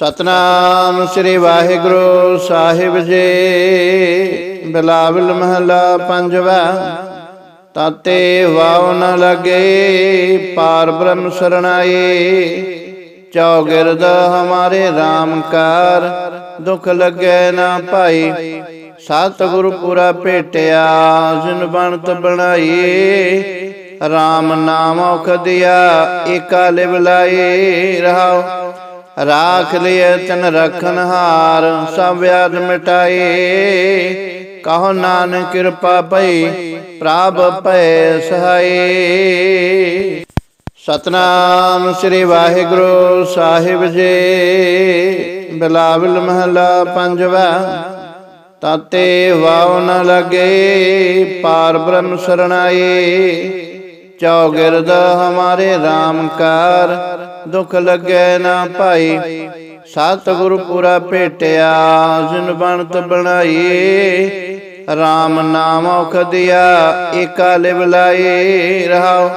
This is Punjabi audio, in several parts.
ਸਤਨਾਮ ਸ੍ਰੀ ਵਾਹਿਗੁਰੂ ਸਾਹਿਬ ਜੀ। ਬਿਲਾਵਲ ਮਹਲਾ ਪੰਜਵਾ। ਤਾਤੇ ਵਾਉ ਨ ਲਗੇ, ਪਾਰ ਬ੍ਰਹਮ ਸਰਣਾਈ। ਚੌਗਿਰਦ ਹਮਾਰੇ RAM ਕਾਰ, ਦੁਖ ਲੱਗੇ ਨਾ ਭਾਈ। ਸਤਿਗੁਰ ਗੁਰੂ ਪੂਰਾ ਭੇਟਿਆ, ਜਿਨ ਬਣਤ ਬਣਾਈ। RAM ਨਾਮ ਔਖ ਦਿਆ, ਏਕਾ ਲਿਵ ਲਾਈ। ਰਹਾਉ ਰਾਖ ਲਿਏ ਤਨ ਰਖਨ ਹਾਰ, ਸਭ ਵਿਆਜ ਮਿਟਾਏ ਕਹੋ ਨਾਨਕ ਕਿਰਪਾ ਭਈ, ਪ੍ਰਭ ਭੈ ਸਹਾਈ। ਸਤਨਾਮ ਸ੍ਰੀ ਵਾਹਿਗੁਰੂ ਸਾਹਿਬ ਜੀ। ਬਿਲਾਵਲ ਮਹਲਾ ਪੰਜਵਾ। ਤਾਤੇ ਵਾਉ ਨ ਲਗੇ, ਪਾਰ ਬ੍ਰਹਮ ਸਰਣਾਈ। ਚੌਗਿਰਦ ਹਮਾਰੇ RAM ਕਾਰ ਦੁਖ ਲੱਗੇ ਨਾ ਭਾਈ। ਸਤਿਗੁਰ ਗੁਰੂ ਪੂਰਾ ਭੇਟਿਆ, ਜਿਨ ਬਣਤ ਬਣਾਈ। RAM ਨਾਮ ਔਖ ਦਿਆ ਏਕਾ ਲਿਵ ਲਾਈ ਰਹਾਉ।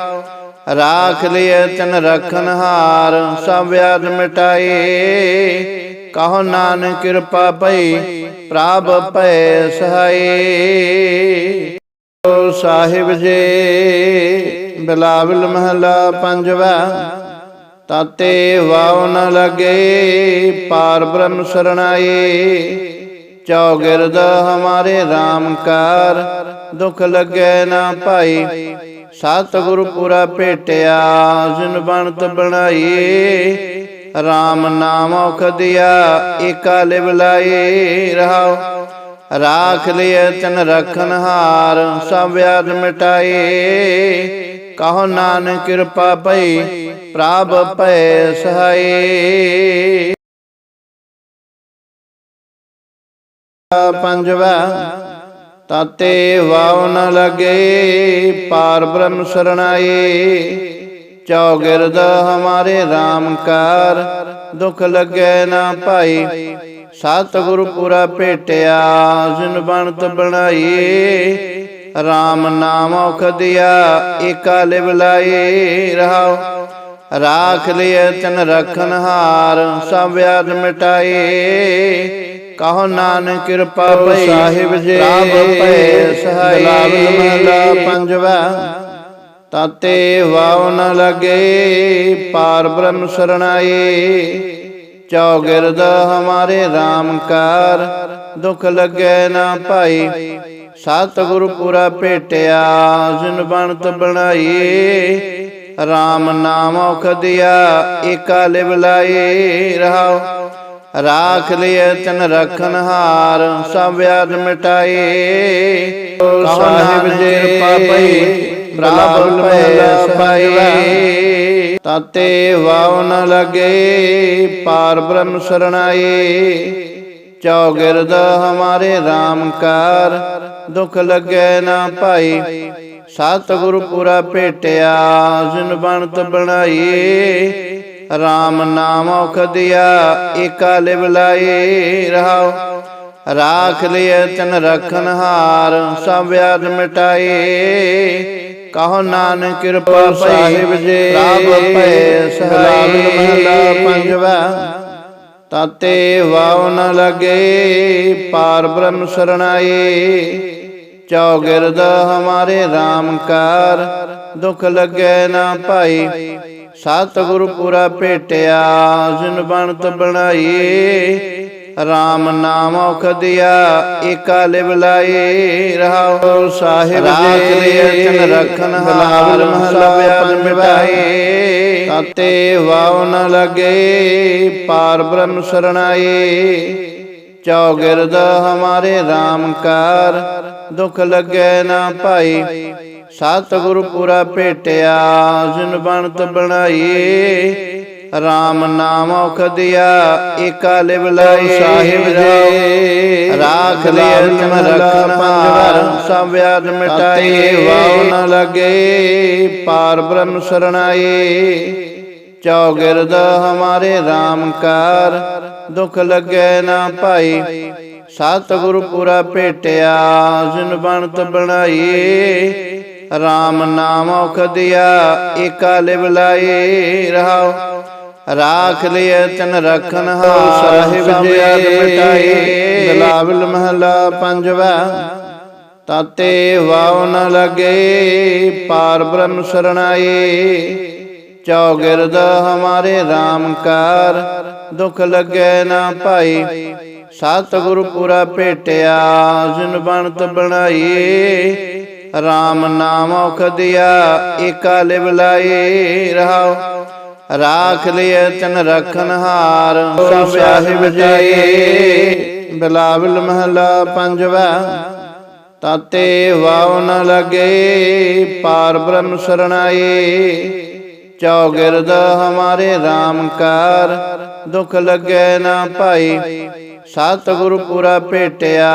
ਰਾਖ ਲਿਏ ਤਨ ਰਖਨ ਹਾਰ, ਸਭ ਵਿਆਜ ਮਿਟਾਏ ਕਹੋ ਨਾਨਕ ਕਿਰਪਾ ਭਈ, ਪ੍ਰਭ ਭੈ ਸਹਾਈ। ਸਾਹਿਬ ਜੀ, ਬਿਲਾਵਲ ਮਹਲਾ ਪੰਜਵਾ। ਤਾਤੇ ਵਾਉ ਨ ਲਗੇ, ਪਾਰ ਬ੍ਰਹਮ ਸਰਣਾਈ ਚੌਗਿਰਦ ਹਮਾਰੇ RAM ਕਾਰ, ਦੁਖ ਲੱਗੇ ਨਾ ਭਾਈ। ਸਤ ਗੁਰੂ ਭੇਟਿਆ, ਜਿਨ ਬਣਤ ਬਣਾਈ। RAM ਨਾਮ ਔਖ ਏਕਾ ਲਿਵ ਲਾਈ ਰਹਾਉ, ਰਾਖ ਲਿਏ ਤਨ ਰਖਨ ਹਾਰ, ਸਭ ਵਿਆਜ ਮਿਟਾਏ। ਕਹੋ ਨਾਨਕ ਕਿਰਪਾ ਭਈ ਪ੍ਰਭ ਭੈ ਸਹਾਈ ਪੰਜਵਾ, ਤਾਤੇ ਵਾਉ ਨ ਲਗੇ, ਪਾਰ ਬ੍ਰਹਮ ਸਰਣਾਈ। ਚੌਗਿਰਦ ਹਮਾਰੇ RAM ਕਾਰ, ਦੁਖ ਲੱਗੇ ਨਾ ਭਾਈ। ਸਤ ਗੁਰੂ ਪੂਰਾ ਭੇਟਿਆ, ਜਿਨ ਬਣਤ ਬਣਾਈ। RAM ਨਾਮ ਔਖ ਦਿਆ, ਏਕਾ ਲਿਵ ਲਾਈ। ਰਹਾਉ ਰਾਖ ਲਿਏ ਤਨ ਰਖਨ ਹਾਰ ਸਭ ਵਿਆਜ ਮਿਟਾਏ ਕਹੋ ਨਾਨਕ ਕਿਰਪਾ ਭਈ ਸਾਹਿਬ ਜੀ ਪ੍ਰਭ ਭੈ ਸਹਾਈ। ਮਹਲਾ ਪੰਜਵਾ। ਤਾਤੇ ਵਾਉ ਨ ਲਗੇ ਪਾਰ ਬ੍ਰਹਮ ਸਰਣਾਈ। ਚੌਗਿਰਦ ਹਮਾਰੇ RAM ਕਾਰ ਦੁਖ ਲੱਗੇ ਨਾ ਭਾਈ ਸਤ ਗੁਰੂ ਪੂਰਾ ਭੇਟਿਆ ਜਿਨ ਬਣਤ ਬਣਾਈ। RAM ਨਾਮ ਔਖ ਦਿਆ ਏਕਾ ਲਿਵ ਲਾਈ ਰਹਾਉ। ਰਾਖ ਲਿਏ ਤਨ ਰਖਨ ਹਾਰ ਸਭ ਵਿਆਜ ਮਿਟਾਏ। ਸਾਹਿਬ ਜੀ ਭਈ ਪ੍ਰਭ ਭੈ ਸਹਾਈ ਤਾਤੇ ਵਾਉ ਨ ਲਗੇ ਪਾਰ ਬ੍ਰਹਮ ਸਰਣਾਈ ਚੌਗਿਰਦ ਹਮਾਰੇ RAM ਕਾਰ ਦੁਖ ਲੱਗੇ ਨਾ ਭਾਈ। ਸਤ ਗੁਰੂ ਪੂਰਾ ਭੇਟਿਆ ਜਿਨ ਬਣਤ ਬਣਾਈ RAM ਨਾਮ ਔਖ ਦਿਆ ਏਕਾ ਲਿਵ ਲਾਈ ਰਹਾਉ ਰਾਖ ਲਿਏ ਤਨ ਰਖਨ ਹਾਰ ਸਭ ਵਿਆਜ ਮਿਟਾਏ। ਕਹੋ ਨਾਨਕ ਕਿਰਪਾ ਸਾਹਿਬ ਜੀ। ਪ੍ਰਭ ਭੈ ਸਹਾਈ ਮਹਲਾ ਪੰਜਵਾ। ਤਾਤੇ ਵਾਉ ਨ ਲਗੇ ਪਾਰ ਬ੍ਰਹਮ ਸਰਣਾਈ ਚੌਗਿਰਦ ਹਮਾਰੇ RAM ਕਾਰ। ਦੁਖ ਲੱਗੇ ਨਾ ਭਾਈ। ਸਤ ਗੁਰੂ ਪੂਰਾ ਭੇਟਿਆ ਜਿਨ ਬਣਤ ਬਣਾਈ। RAM ਨਾਮ ਔਖ ਦਿਆ ਏਕਾ ਲਿਵ ਲਾਈ। ਰਹਾਉ ਸਾਹਿਬ ਜੀ। ਤਨ ਰਖਨ ਹਾਰ ਮਹਲਾ ਵਿਆਜ ਮਿਟਾਏ ਤਾਤੇ ਵਾਉ ਨ ਲਗੇ ਪਾਰ ਬ੍ਰਹਮ ਸਰਣਾਈ। ਚੌਗਿਰਦ ਹਮਾਰੇ RAM ਕਾਰ। ਦੁਖ ਲੱਗੇ ਨਾ ਭਾਈ। ਸਤ ਗੁਰੂ ਪੂਰਾ ਭੇਟਿਆ ਜਿਨ ਬਣਤ ਬਣਾਈ। RAM ਨਾਮ ਔਖ ਦਿਆ ਏਕਾ ਲਿਵ ਲਾਈ। ਸਾਹਿਬ ਜੀ। ਰਾਖ ਤਨ ਰਖਨ ਹਾਰ ਸਭ ਵਿਆਜ ਮਿਟਾਏ ਵਾਉ ਨ ਲਗੇ ਪਾਰ ਬ੍ਰਹਮ ਸਰਣਾਈ। ਚੌਗਿਰਦ ਹਮਾਰੇ RAM ਕਾਰ ਦੁਖ ਲੱਗੇ ਨਾ ਭਾਈ। ਸਤ ਗੁਰੂ ਪੂਰਾ ਭੇਟਿਆ ਜਿਨ ਬਣਤ ਬਣਾਈ। RAM ਨਾਮ ਔਖ ਦਿਆ ਏਕਾ ਲਿਵ ਲਾਈ ਰਹਾਉ ਰਾਖ ਲਿਐ ਤਨ ਰਖਨ ਹਾਰ ਸਾਹਿਬ ਜੀ ਮਿਟਾਈ। ਬਿਲਾਵਲ ਮਹਲਾ ਪੰਜਵਾ ਤਾਤੇ ਵਾਉ ਨ ਲਗੇ ਪਾਰ ਬ੍ਰਹਮ ਸਰਣਾਈ। ਚੌਗਿਰਦ ਹਮਾਰੇ RAM ਕਾਰ ਦੁਖ ਲੱਗੈ ਨਾ ਭਾਈ ਸਤਿਗੁਰ ਗੁਰੂ ਪੂਰਾ ਭੇਟਿਆ, ਜਿਨ ਬਣਤ ਬਣਾਈ RAM ਨਾਮ ਔਖ ਏਕਾ ਲਿਵ ਲਾਈ ਰਹਾਉ। ਰਾਖ ਲਿਐ ਤਨ ਰਖਨ ਹਾਰ ਸਭ ਸਾਹਿਬ ਜੀ ਬਿਲਾਵਲ ਮਹਲਾ ਪੰਜਵਾ, ਤਾਤੇ ਵਾਉ ਨ ਲਗੇ, ਪਾਰ ਬ੍ਰਹਮ ਸਰਣਾਈ। ਚੌਗਿਰਦ ਹਮਾਰੇ RAM ਕਾਰ, ਦੁਖ ਲੱਗੇ ਨਾ ਭਾਈ ਸਤ ਗੁਰੂ ਪੂਰਾ ਭੇਟਿਆ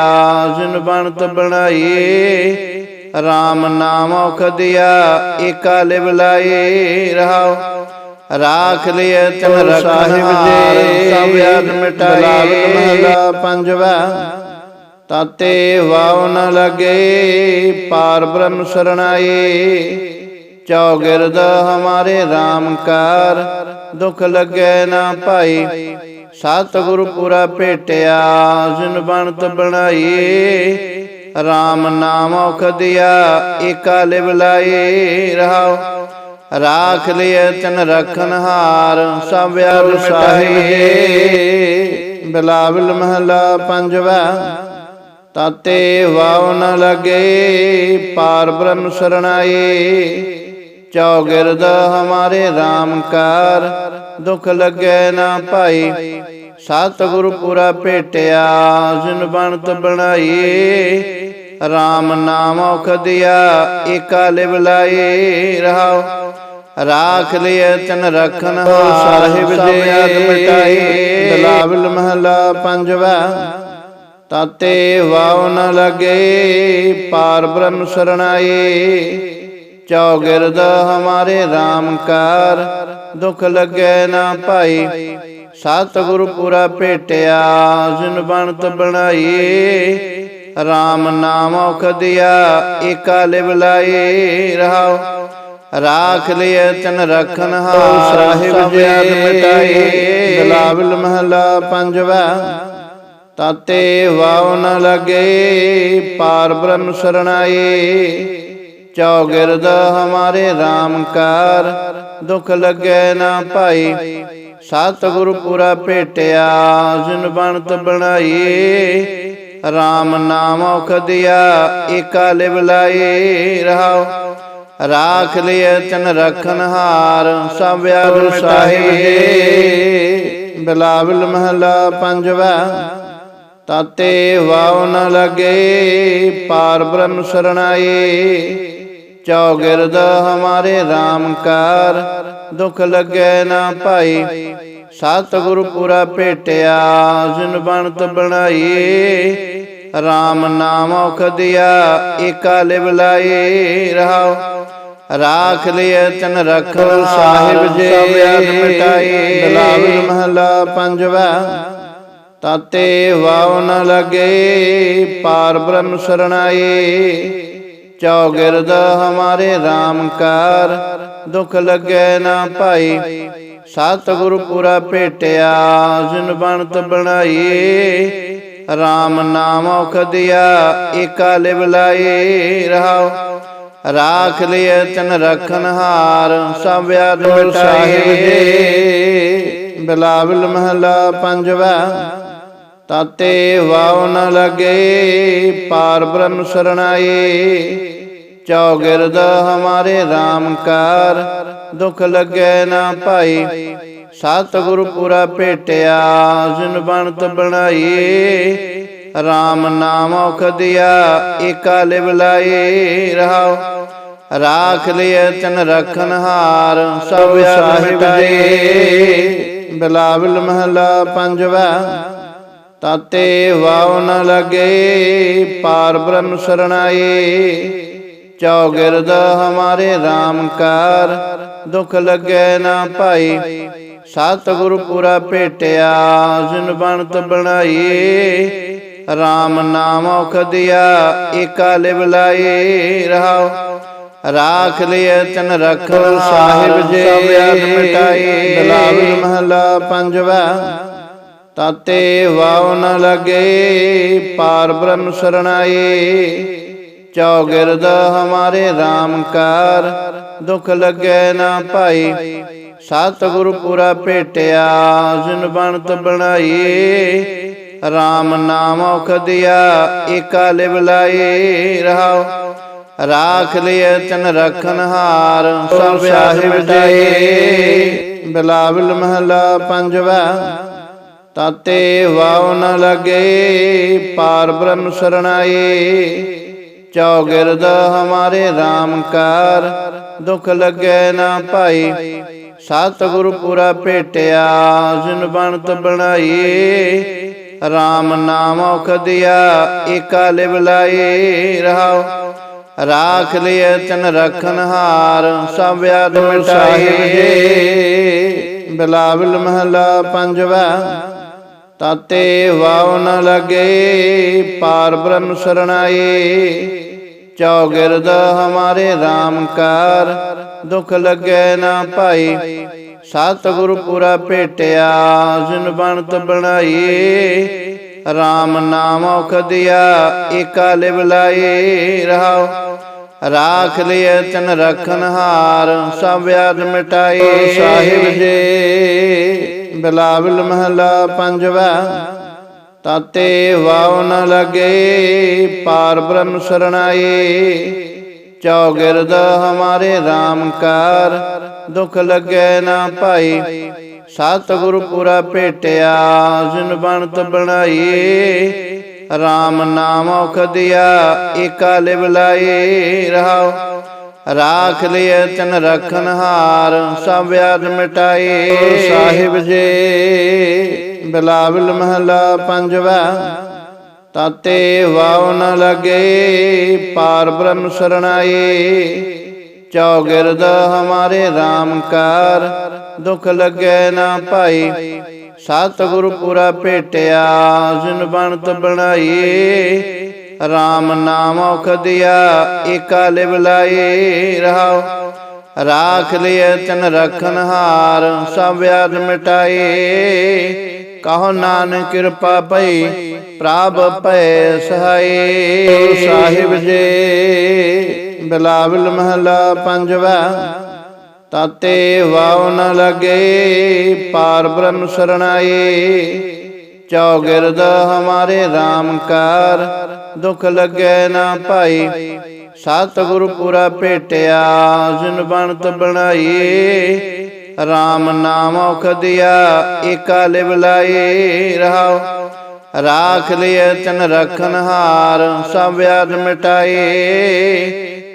ਜਿਨ ਬਣਤ ਬਣਾਈ RAM ਨਾਮ ਔਖ ਦਿਆ ਏਕਾ ਲਿਵ ਲਾਈ ਰਹਾਉ। ਰਾਖ ਲਿਐ ਤਨ ਸਾਹਿਬ ਜੀ ਸਭ ਯਾਦ ਮਿਟਾਈ। ਮਹਲਾ ਪੰਜਵਾ। ਤਾਤੇ ਵਾਉ ਨ ਲਗੇ ਪਾਰ ਬ੍ਰਹਮ ਸਰਣਾਈ। ਚੌਗਿਰਦ ਹਮਾਰੇ RAM ਕਾਰ ਦੁਖ ਲੱਗੈ ਨਾ ਭਾਈ ਸਤਿਗੁਰ ਗੁਰੂ ਪੂਰਾ ਭੇਟਿਆ, ਜਿਨ ਬਣਤ ਬਣਾਈ। RAM ਨਾਮ ਔਖ ਏਕਾ ਲਿਵ ਲਾਈ ਰਹਾਉ। ਰਾਖ ਲਿਐ ਤਨ ਰਖਨ ਹਾਰ, ਸਭ ਯਾਦ ਸਾਹਿਬ ਬਿਲਾਵਲ ਮਹਲਾ ਪੰਜਵਾ, ਤਾਤੇ ਵਾਉ ਨ ਲਗੇ, ਪਾਰ ਬ੍ਰਹਮ ਸਰਣਾਈ। ਚੌਗਿਰਦ ਹਮਾਰੇ RAM ਕਾਰ ਦੁਖ ਲੱਗੈ ਨਾ ਭਾਈ। ਸਤਿਗੁਰ ਗੁਰੂ ਪੂਰਾ ਭੇਟਿਆ, ਜਿਨ ਬਣਤ ਬਣਾਈ। RAM ਨਾਮ ਔਖ ਏਕਾ ਲਿਵ ਲਾਈ ਰਹਾਉ। ਰਾਖ ਲਿਐ ਤਨ ਰਖਨ ਸਾਹਿਬ ਜੀ ਮਿਟਾਈ ਬਿਲਾਵਲ ਮਹਲਾ ਪੰਜਵਾ, ਤਾਤੇ ਵਾਉ ਨ ਲਗੇ, ਪਾਰ ਬ੍ਰਹਮ ਸਰਣਾਈ। ਚੌਗਿਰਦ ਹਮਾਰੇ RAM ਕਾਰ। ਦੁਖ ਲੱਗੈ ਨਾ ਭਾਈ ਸਤ ਗੁਰੂ ਪੂਰਾ ਭੇਟਿਆ ਜਿਨ ਬਣਤ ਬਣਾਈ। RAM ਨਾਮ ਔਖ ਦਿਆ ਏਕਾ ਲਿਵ ਲਾਈ ਰਹਾਉ ਰਾਖ ਲਿਐ ਤਨ ਰਖਨ ਹਾਰ ਸਾਹਿਬ ਜੀ ਮਿਟਾਈ। ਬਿਲਾਵਲ ਮਹਲਾ ਪੰਜਵਾ। ਤਾਤੇ ਵਾਉ ਨ ਲਗੇ ਪਾਰ ਬ੍ਰਹਮ ਸਰਣਾਈ। ਚੌਗਿਰਦ ਹਮਾਰੇ RAM ਕਾਰ। ਦੁਖ ਲੱਗੇ ਨਾ ਭਾਈ। ਸਤਿਗੁਰ ਗੁਰੂ ਪੂਰਾ ਭੇਟਿਆ, ਜਿਨ ਬਣਤ ਬਣਾਈ। RAM ਨਾਮ ਔਖ ਏਕਾ ਲਿਵ ਲਾਈ। ਰਹਾਉ, ਰਾਖ ਲਿਐ ਤਨ ਰਖਨ ਹਾਰ। ਸਭ ਯਾਦ ਸਾਹਿਬ ਬਿਲਾਵਲ ਮਹਲਾ ਪੰਜਵਾ, ਤਾਤੇ ਵਾਉ ਨ ਲਗੇ। ਪਾਰ ਬ੍ਰਹਮ ਸਰਣਾਈ। ਚੌਗਿਰਦ ਹਮਾਰੇ RAM ਕਾਰ। ਦੁਖ ਲੱਗੈ ਨਾ ਭਾਈ। ਸਤ ਗੁਰੂ ਪੂਰਾ ਭੇਟਿਆ ਜਿਨ ਬਣਤ ਬਣਾਈ। RAM ਨਾਮ ਔਖ ਦਿਆ ਏਕਾ ਲਿਵ ਲਾਈ। ਰਹਾਉ ਰਾਖ ਲਿਐ ਤਨ ਰਖਨ ਸਾਹਿਬ ਜੀ ਸਭ ਮਿਟਾਈ। ਬਿਲਾਵਲ ਮਹਲਾ ਪੰਜਵਾ ਤਾਤੇ ਵਾਉ ਨ ਲਗੇ ਪਾਰ ਬ੍ਰਹਮ ਸਰਣਾਈ। ਚੌਗਿਰਦ ਹਮਾਰੇ RAM ਦੁਖ ਲੱਗੈ ਨਾ ਭਾਈ ਸਤ ਗੁਰੂ ਭੇਟਿਆ, ਜਿਨ ਬਣਤ ਬਣਾਈ। RAM ਨਾਮ ਔਖ ਦਿਆ ਏਕਾ ਲਿਵ ਲਾਈ ਰਹਾਉ। ਰਾਖ ਲਿਐ ਤਨ ਰਖਨ ਹਾਰ, ਸਭ ਯਾਦ ਮਿਟਾਈ। ਬਿਲਾਵਲ ਮਹਲਾ ਪੰਜਵਾ। ਤਾਤੇ ਵਾਉ ਨ ਲਗੇ, ਪਾਰ ਬ੍ਰਹਮ ਸਰਣਾਈ। ਚੌਗਿਰਦ ਹਮਾਰੇ RAM ਦੁਖ ਲੱਗੈ ਨਾ ਭਾਈ ਸਤ ਪੂਰਾ ਭੇਟਿਆ, ਜਿਨ ਬਣਤ ਬਣਾਈ। RAM ਨਾਮ ਔਖ ਏਕਾ ਲਿਵ ਲਾਈ। ਰਹਾਉ, ਰਾਖ ਲਿਐ ਤਨ ਰਖਨ ਹਾਰ, ਸਭ ਸਾਹਿਬ ਜੀ ਬਿਲਾਵਲ ਮਹਲਾ ਪੰਜਵਾ ਤਾਤੇ ਵਾਉ ਨ ਲਗੇ ਪਾਰ ਬ੍ਰਹਮ ਸਰਣਾਈ। ਚੌਗਿਰਦ ਹਮਾਰੇ RAM ਦੁਖ ਲੱਗੈ ਨਾ ਭਾਈ। ਸਤ ਗੁਰੂ ਪੂਰਾ ਭੇਟਿਆ ਜਿਨ ਬਣਤ ਬਣਾਈ। RAM ਨਾਮ ਔਖ ਦਿਆ ਏਕਾ ਲਿਵ ਲਾਈ ਰਹਾਉ। ਰਾਖ ਲਿਐ ਤਨ ਰਖਨ ਸਾਹਿਬ ਜੀ। ਸਭ ਆਦ ਮਿਟਾਈ। ਦਲਾਵਲ ਮਹਲਾ ਪੰਜਵਾ। ਤਾਤੇ ਵਾਉ ਨ ਲਗੇ ਪਾਰ ਬ੍ਰਹਮ ਸਰਣਾਈ ਚੌਗਿਰਦ ਹਮਾਰੇ RAM ਕਾਰ ਦੁਖ ਲੱਗੈ ਨਾ ਭਾਈ ਸਤ ਗੁਰੂ ਪੁਰਾ ਭੇਟਿਆ ਜਿਨ ਬਣਤ ਬਣਾਈ RAM ਨਾਮ ਔਖਦਿਆ ਏਕਾ ਲਿਵ ਲਾਈ ਰਹਾਉ ਰਾਖ ਲਿਐ ਤਨ ਰਖਨ ਹਾਰ। ਸਭ ਸਾਹਿਬ ਜੀ। ਬਿਲਾਵਲ ਮਹਲਾ ਪੰਜਵਾ। ਤਾਤੇ ਵਾਉ ਨ ਲਗੇ, ਪਾਰ ਬ੍ਰਹਮ ਸਰਣਾਈ ਚੌਗਿਰਦ ਹਮਾਰੇ RAM ਦੁਖ ਲੱਗੈ ਨਾ ਭਾਈ। ਸਤ ਪੁਰਾ ਭੇਟਿਆ, ਜਿਨ ਬਣਤ ਬਣਾਈ। RAM ਨਾਮ ਔਖਦਿਆ ਏਕਾ ਲਿਵ ਲਾਈ ਰਹਾਉ, ਰਾਖ ਲਿਐ ਤਨ ਰਖਨ ਹਾਰ, ਸਭ ਆਦ ਮਿਟਾਈ ਬਿਲਾਵਲ ਮਹਲਾ ਪੰਜਵਾ। ਤਾਤੇ ਵਾਉ ਨ ਲਗੇ, ਪਾਰ ਬ੍ਰਹਮ ਸਰਣਾਈ। ਚੌਗਿਰਦ ਹਮਾਰੇ RAM ਕਾਰ, ਦੁਖ ਲੱਗੇ ਨਾ ਭਾਈ ਸਤਿਗੁਰ ਗੁਰੂ ਪੁਰਾ ਭੇਟਿਆ, ਜਿਨ ਬਣਤ ਬਣਾਈ। RAM ਨਾਮ ਔਖਦਿਆ ਏਕਾ ਲਿਵ ਲਾਈ। ਰਹਾਉ ਰਾਖ ਲਿਐ ਤਨ ਰਖਨ ਹਾਰ, ਸਭ ਆਦ ਮਿਟਾਈ ਸਾਹਿਬ ਜੀ। ਬਿਲਾਵਲ ਮਹਲਾ ਪੰਜਵਾ, ਤਾਤੇ ਵਾਉ ਨ ਲਗੇ, ਪਾਰ ਬ੍ਰਹਮ ਸਰਣਾਈ। ਚੌਗਿਰਦ ਹਮਾਰੇ RAM ਕਾਰ, ਦੁਖ ਲੱਗੇ ਨਾ ਭਾਈ ਸਤਿਗੁਰ ਗੁਰੂ ਪੁਰਾ ਭੇਟਿਆ, ਜਿਨ ਬਣਤ ਬਣਾਈ। RAM ਨਾਮ ਔਖਦਿਆ ਏਕਾ ਲਿਵ ਲਾਈ ਰਹਾਉ। ਰਾਖ ਲਿਐ ਤਨ ਰਖਨ ਹਾਰ ਸਭ ਆਦ ਮਿਟਾਈ ਸਾਹਿਬ ਜੀ। ਬਿਲਾਵਲ ਮਹਲਾ ਪੰਜਵਾ ਤਾਤੇ ਵਾਉ ਨ ਲਗੇ ਪਾਰ ਬ੍ਰਹਮ ਸਰਣਾਈ ਚੌਗਿਰਦ ਹਮਾਰੇ RAM ਕਾਰ ਦੁਖ ਲੱਗੈ ਨਾ ਭਾਈ ਸਤਿਗੁਰ ਗੁਰੂ ਪੁਰਾ ਭੇਟਿਆ, ਜਿਨ ਬਣਤ ਬਣਾਈ RAM ਨਾਮ ਔਖਦਿਆ, ਏਕਾ ਲਿਵ ਲਾਈ ਰਹਾਉ। ਰਾਖ ਲਿਐ ਤਨ ਰਖਨ ਹਾਰ, ਸਭ ਆਦ ਮਿਟਾਈ। ਕਹੋ ਨਾਨਕ ਕਿਰਪਾ ਪਈ ਪ੍ਰਭ ਭੈ ਸਹਾਈ। ਸਾਹਿਬ ਜੀ, ਬਿਲਾਵਲ ਮਹਲਾ ਪੰਜਵਾ। ਤਾਤੇ ਵਾਉ ਨ ਲਗੇ, ਪਾਰ ਬ੍ਰਹਮ ਸਰਣਾਈ। ਚੌਗਿਰਦ ਹਮਾਰੇ RAM ਦੁਖ ਲੱਗੈ ਨਾ ਭਾਈ ਸਤ ਪੁਰਾ ਭੇਟਿਆ, ਜਿਨ ਬਣਤ ਬਣਾਈ। RAM ਨਾਮ ਔਖਦਿਆ ਏਕਾ ਲਿਵ ਲਾਈ। ਰਹਾਉ, ਰਾਖ ਲਿਐ ਤਨ ਰਖਨ ਹਾਰ, ਸਭ ਆਦ ਮਿਟਾਈ।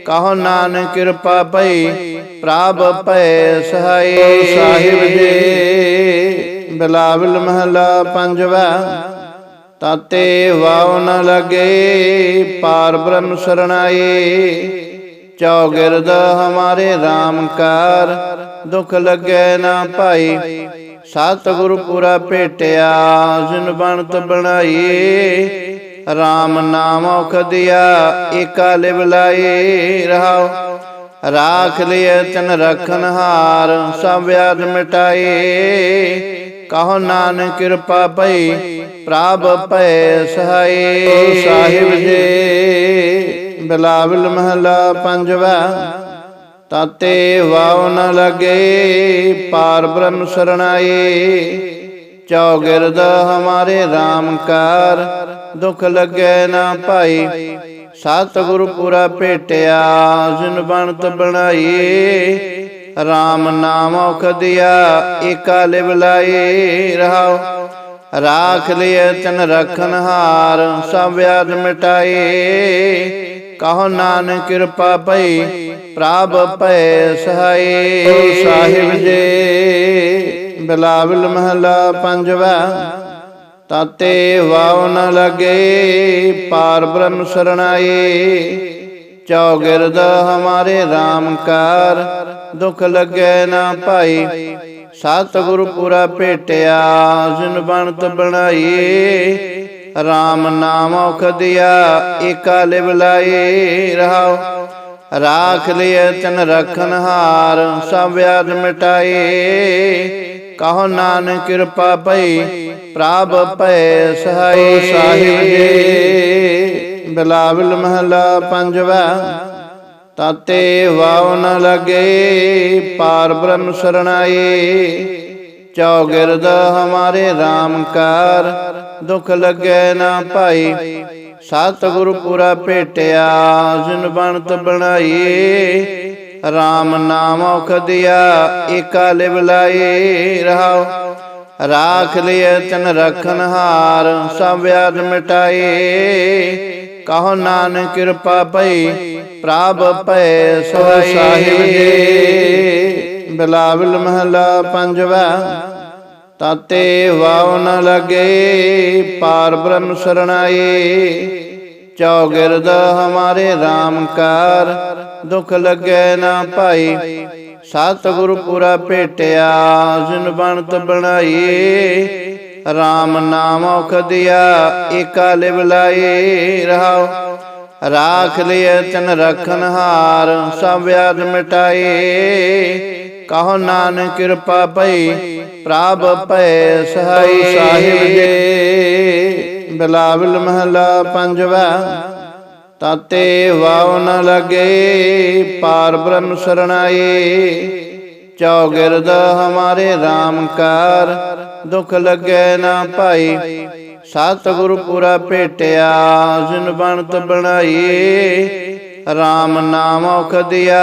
ਕਹੋ ਨਾਨਕ ਕਿਰਪਾ ਪਈ ਪ੍ਰਭ ਭੈ ਸਹਾਈ। ਸਾਹਿਬ ਜੀ। ਬਿਲਾਵਲ ਮਹਲਾ ਪੰਜਵਾ ਤਾਤੇ ਵਾਉ ਨ ਲਗੇ ਪਾਰ ਬ੍ਰਹਮ ਸਰਣਾਈ। ਚੌਗਿਰਦ ਹਮਾਰੇ RAM ਕਾਰ ਦੁਖ ਲੱਗੈ ਨਾ ਭਾਈ। ਸਤ ਗੁਰੂ ਪੁਰਾ ਭੇਟਿਆ ਜਿਨ ਬਣਤ ਬਣਾਈ। RAM ਨਾਮ ਔਖਦਿਆ ਏਕਾ ਲਿਵ ਲਾਈ ਰਹਾਉ। ਰਾਖ ਲਿਐ ਤਨ ਰਖਨ ਹਾਰ ਸਭ ਆਦ ਮਿਟਾਈ। ਕਹੋ ਨਾਨਕ ਕਿਰਪਾ ਪਈ ਪ੍ਰਭ ਭੈ ਸਹਾਈ ਸਾਹਿਬ ਜੀ। ਬਿਲਾਵਲ ਮਹਲਾ ਪੰਜਵਾ ਤਾਤੇ ਵਾਉ ਨ ਲਗੇ ਪਾਰ ਬ੍ਰਹਮ ਸਰਣਾਈ ਚੌਗਿਰਦ ਹਮਾਰੇ RAM ਕਾਰ। ਦੁਖ ਲੱਗੇ ਨਾ ਭਾਈ। ਸਤਿਗੁਰ ਪੁਰਾ ਭੇਟਿਆ, ਜਿਨ ਬਣਤ ਬਣਾਈ। RAM ਨਾਮ ਔਖਦਿਆ ਏਕਾ ਲਿਵ ਲਾਈ ਰਹਾਉ। ਰਾਖ ਲਿਐ ਤਨ ਰਖਨ ਹਾਰ, ਸਭ ਆਦ ਮਿਟਾਈ। ਕਹੋ ਨਾਨਕ ਕਿਰਪਾ ਪਈ ਪ੍ਰਭ ਭੈ ਸਹਾਈ। ਸਾਹਿਬ ਜੀ। ਬਿਲਾਵਲ ਮਹਲਾ ਪੰਜਵਾ, ਤਾਤੇ ਵਾਉ ਨ ਲਗੇ, ਪਾਰ ਬ੍ਰਹਮ ਸਰਣਾਈ ਚੌਗਿਰਦ ਹਮਾਰੇ RAM ਕਾਰ, ਦੁਖ ਲੱਗੈ ਨਾ ਭਾਈ ਸਤ ਗੁਰੂ ਭੇਟਿਆ, ਜਿਨ ਬਣਤ ਬਣਾਈ RAM ਨਾਮ ਔਖਦਿਆ, ਏਕਾ ਲਿਵ ਲਾਈ ਰਹਾਉ, ਰਾਖ ਲਿਏ ਤਨ ਰਖਨ ਹਾਰ, ਸਭ ਵਿਆਜ ਮਿਟਾਏ। ਕਹੋ ਨਾਨਕ ਕਿਰਪਾ ਪਈ ਪ੍ਰਭ ਭੈ ਸਹਾਈ। ਸਾਹਿਬ ਜੀ ਬਿਲਾਵਲ ਮਹਲਾ ਪੰਜਵਾ ਤਾਤੇ ਵਾਉ ਨ ਲਗੇ ਪਾਰ ਬ੍ਰਹਮ ਸਰਣਾਏ ਚੌਗਿਰਦ ਹਮਾਰੇ RAM ਕਾਰ ਦੁਖ ਲੱਗੇ ਨਾ ਭਾਈ। ਸਤਿਗੁਰ ਪੁਰਾ ਭੇਟਿਆ ਜਿਨ ਬਣਤ ਬਣਾਈ। RAM ਨਾਮ ਔਖ ਦਿਆ ਏਕਾ ਲਿਵ ਲਾਏ ਰਹਾਉ। ਰਾਖ ਲਿਏ ਤਨ ਰਖਨ ਹਾਰ ਸਭ ਵਿਆਜ ਮਿਟਾਏ। ਕਹੋ ਨਾਨਕ ਕਿਰਪਾ ਪਈ ਪ੍ਰਭ ਭੈ ਸੋ ਸਾਹਿਬ ਜੀ। ਬਿਲਾਵਲ ਮਹਲਾ ਪੰਜਵਾ ਤਾਤੇ ਵਾਉ ਨ ਲਗੇ ਪਾਰ ਬ੍ਰਹਮ ਸਰਣਾਏ। ਚੌਗਿਰਦ ਹਮਾਰੇ RAM ਕਾਰ ਦੁਖ ਲੱਗੇ ਨਾ ਭਾਈ। ਸਤਿਗੁਰ ਪੁਰਾ ਭੇਟਿਆ ਜਿਨ ਬਣਤ ਬਣਾਈ। RAM ਨਾਮ ਔਖ ਦਿਆ ਏਕਾ ਲਿਵ ਲਾਏ ਰਹਾਉ। ਰਾਖ ਲਿਏ ਤਨ ਰਖਨ ਹਾਰ ਸਭ ਵਿਆਜ ਮਿਟਾਏ ਕਹੋ ਨਾਨਕ ਕਿਰਪਾ ਪਈ ਪ੍ਰਭ ਭੈ ਸਹਾਈ। ਸਾਹਿਬ ਜੀ। ਬਿਲਾਵਲ ਮਹਲਾ ਪੰਜਵਾ। ਤਾਤੇ ਵਾਉ ਨ ਲਗੇ, ਪਾਰ ਬ੍ਰਹਮ ਸਰਣਾਏ। ਚੌਗਿਰਦ ਹਮਾਰੇ RAM ਦੁਖ ਲੱਗੇ ਨਾ ਭਾਈ। ਸਤਿਗੁਰ ਪੁਰਾ ਭੇਟਿਆ, ਜਿਨ ਬਣਤ ਬਣਾਈ। RAM ਨਾਮ ਔਖ ਦਿਆ,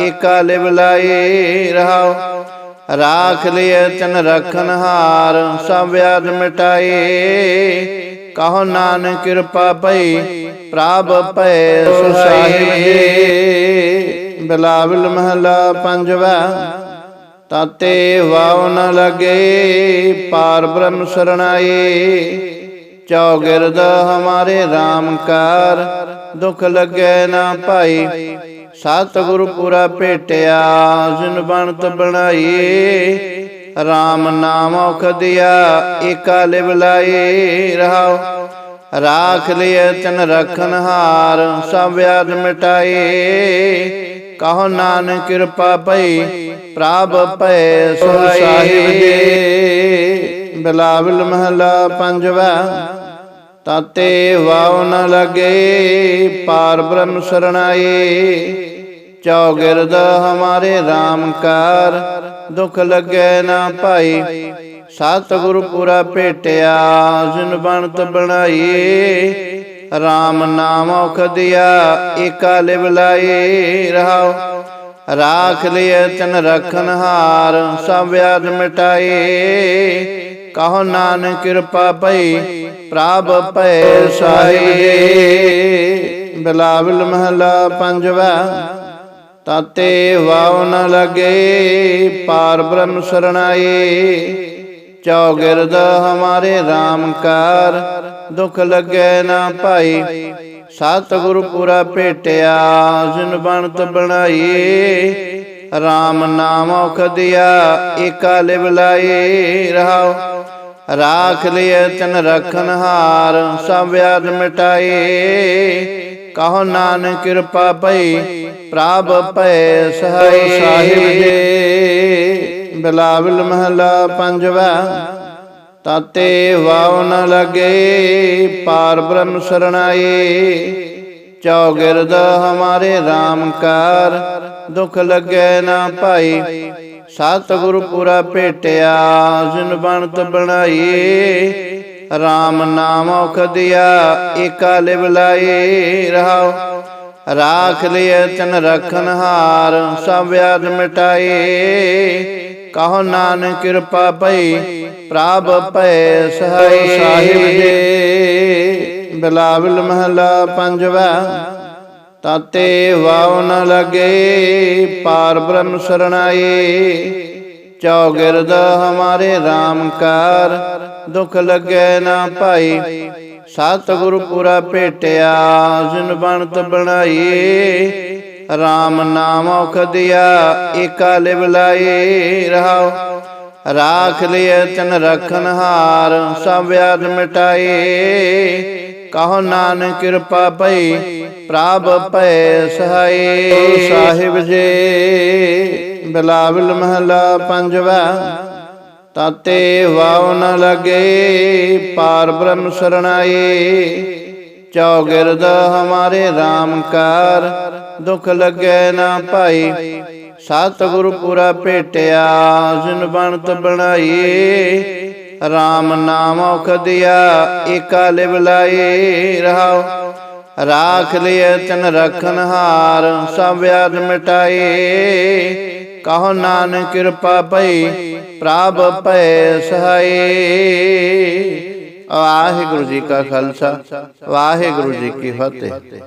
ਏਕਾ ਲਿਵ ਲਾਏ। ਰਹਾਉ, ਰਾਖ ਲਿਏ ਤਨ ਰਖਨ ਹਾਰ, ਸਭ ਵਿਆਜ ਮਿਟਾਏ। ਕਹੋ ਨਾਨਕ ਕਿਰਪਾ ਪਈ ਪ੍ਰਭ ਭੈ ਸੋ ਬਿਲਾਵਲ ਮਹਲਾ ਪੰਜਵਾ, ਤਾਤੇ ਵਾਉ ਨ ਲਗੇ, ਪਾਰ ਬ੍ਰਹਮ ਸਰਣਾਏ। ਚੌਗਿਰਦ ਹਮਾਰੇ RAM ਕਾਰ, ਦੁਖ ਲੱਗੇ ਨਾ ਭਾਈ। ਸਤਿਗੁਰ ਪੂਰਾ ਭੇਟਿਆ, ਜਿਨ ਬਣਤ ਬਣਾਈ। RAM ਨਾਮ ਔਖ ਦਿਆ ਏਕਾ ਲਿਵ ਲਾਏ ਰਹਾਉ। ਰਾਖ ਲਿਏ ਤਨ ਰਖਨ ਹਾਰ ਸਭ ਵਿਆਜ ਮਿਟਾਏ। ਕਹੋ ਨਾਨਕ ਕਿਰਪਾ ਪਈ ਪ੍ਰਭ ਭੈ ਸੋ ਸਾਹਿਬ ਜੀ ਬਿਲਾਵਲ ਮਹਲਾ ਪੰਜਵਾ ਤਾਤੇ ਵਾਉ ਨ ਲਗੇ ਪਾਰ ਬ੍ਰਹਮ ਸਰਣਾਏ। ਚੌਗਿਰਦ ਹਮਾਰੇ RAM ਕਾਰ ਦੁਖ ਲੱਗੇ ਨਾ ਭਾਈ। ਸਤਿਗੁਰ ਪੁਰਾ ਭੇਟਿਆ, ਜਿਨ ਬਣਤ ਬਣਾਈ। RAM ਨਾਮ ਔਖ ਏਕਾ ਲਿਵ ਲਾਏ ਰਹਾਉ। ਰਾਖ ਲਿਏ ਤਨ ਰਖਨ ਹਾਰ, ਸਭ ਵਿਆਜ ਮਿਟਾਏ ਕਹੋ ਨਾਨਕ ਕਿਰਪਾ ਪਈ ਪ੍ਰਭ ਭੈ ਸਾਹਿਬ ਬਿਲਾਵਲ ਮਹਲਾ ਪੰਜਵਾ। ਤਾਤੇ ਵਾਉ ਨ ਲਗੇ, ਪਾਰ ਬ੍ਰਹਮ ਸਰਣਾਏ। ਚੌਗਿਰਦ ਹਮਾਰੇ RAM ਦੁਖ ਲੱਗੇ ਨਾ ਭਾਈ। ਸਤਿਗੁਰ ਪੁਰਾ ਭੇਟਿਆ, ਜਿਨ ਬਣਤ ਬਣਾਈ। RAM ਨਾਮ ਔਖ ਏਕਾ ਲਿਵ ਲਾਏ। ਰਹਾਉ, ਰਾਖ ਲਿਏ ਤਨ ਰਖਨ ਹਾਰ, ਸਭ ਵਿਆਜ ਮਿਟਾਏ। ਕਹੋ ਨਾਨਕ ਕਿਰਪਾ ਪਈ ਪ੍ਰਭ ਭੈ ਸਹਾਈ ਸਾਹਿਬ ਜੀ। ਬਿਲਾਵਲ ਮਹਲਾ ਪੰਜਵਾ, ਤਾਤੇ ਵਾਉ ਨ ਲਗੇ, ਪਾਰ ਬ੍ਰਹਮ ਸਰਣਾਏ ਚੌਗਿਰਦ ਹਮਾਰੇ RAM ਕਾਰ, ਦੁਖ ਲੱਗੇ ਨਾ ਭਾਈ। ਸਤਿਗੁਰ ਪੁਰਾ ਭੇਟਿਆ, ਜਿਨ ਬਣਤ ਬਣਾਈ। RAM ਨਾਮ ਔਖ ਦਿਆ, ਏਕਾ ਲਿਵ ਲਾਏ ਰਹਾਉ ਰਾਖ ਲਿਏ ਤਨ ਰਖਨ ਹਾਰ ਸਭ ਵਿਆਜ ਮਿਟਾਏ ਕਹੋ ਨਾਨਕ ਕਿਰਪਾ ਪਈ ਪ੍ਰਭ ਭੈ ਸਹਾਈ। ਸਾਹਿਬ ਜੀ। ਬਿਲਾਵਲ ਮਹਲਾ ਪੰਜਵਾ ਤਾਤੇ ਵਾਉ ਨ ਲਗੇ ਪਾਰ ਬ੍ਰਹਮ ਸਰਣਾਏ ਚੌਗਿਰਦ ਹਮਾਰੇ RAM ਕਾਰ ਦੁਖ ਲੱਗੇ ਨਾ ਭਾਈ ਸਤਿਗੁਰ ਪੁਰਾ ਭੇਟਿਆ ਜਿਨ ਬਣਤ ਬਣਾਈ RAM ਨਾਮ ਔਖ ਦਿਆ ਏਕਾ ਲਿਵ ਲਾਏ ਰਹਾਉ। ਰਾਖ ਲਿਏ ਤਨ ਰਖਨ ਹਾਰ ਸਭ ਵਿਆਜ ਮਿਟਾਏ ਕਹੋ ਨਾਨਕ ਕਿਰਪਾ ਪਈ ਪ੍ਰਭ ਭੈ ਸਹਾਈ। ਸਾਹਿਬ ਜੀ। ਬਿਲਾਵਲ ਮਹਲਾ ਪੰਜਵਾ। ਤਾਤੇ ਵਾਉ ਨ ਲਗੇ, ਪਾਰ ਬ੍ਰਹਮ ਸਰਣਾਈ। ਚੌਗਿਰਦ ਹਮਾਰੇ RAM ਕਾਰ, ਦੁਖ ਲੱਗੇ ਨਾ ਭਾਈ। ਸਤ ਗੁਰੂ ਪੁਰਾ ਭੇਟਿਆ, ਜਿਨ ਬਣਤ ਬਣਾਈ। RAM ਨਾਮ ਔਖ ਦਿਆ ਏਕਾ ਲਿਵ ਲਾਈ ਰਹਾਉ। ਰਾਖ ਲਿਏ ਤਨ ਰਖਨ ਹਾਰ, ਸਭ ਵਿਆਜ ਮਿਟਾਏ ਕਹੋ ਨਾਨਕ ਕਿਰਪਾ ਪਈ ਪ੍ਰਭ ਭੈ ਸਹਾਈ। ਵਾਹਿਗੁਰੂ ਜੀ ਕਾ ਖਾਲਸਾ, ਵਾਹਿਗੁਰੂ ਜੀ ਕੀ ਫਤਿਹ।